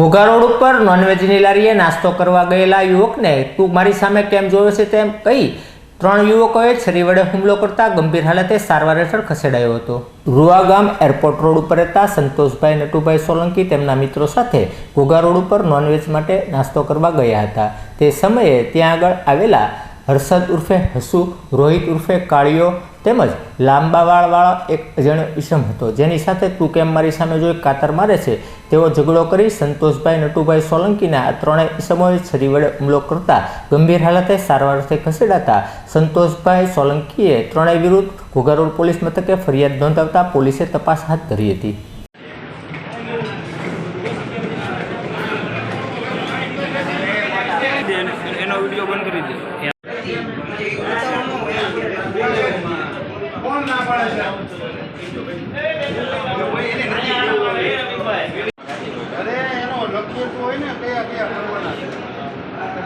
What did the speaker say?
Ghogha road ઉપર નોનવેજની લારીએ નાસ્તો કરવા ગયેલા યુવકને તું મારી સામે કેમ જોયો છે તેમ કહી ત્રણ યુવકોએ છરી વડે હુમલો કરતા ગંભીર હાલતે સારવાર હેઠળ ખસેડાયો હતો. રૂવા ગામ એરપોર્ટ રોડ ઉપર રહેતા સંતોષભાઈ નટુભાઈ સોલંકી તેમના મિત્રો સાથે ઘોઘા રોડ ઉપર નોનવેજ માટે નાસ્તો કરવા ગયા હતા. તે સમયે ત્યાં આગળ આવેલા હર્ષદ ઉર્ફે હસુ, રોહિત ઉર્ફે કાળિયો તેમજ લાંબા વાળવાળા એક અજાણ્યો ઈસમ હતો. જેની સાથે તું કેમ મારી સામે જોઈ કાતર મારે છે તેવો ઝઘડો કરી સંતોષભાઈ નટુભાઈ સોલંકીના આ ત્રણેય સમયે છરી વડે હુમલો કરતા ગંભીર હાલતે સારવારથી ખસેડાતા સંતોષભાઈ સોલંકીએ ત્રણેય વિરુદ્ધ ઘોઘારોડ પોલીસ મથકે ફરિયાદ નોંધાવતા પોલીસે તપાસ હાથ ધરી હતી. એનો એનો વીડિયો બંધ કરી દે. કોણ ના પાડે છે?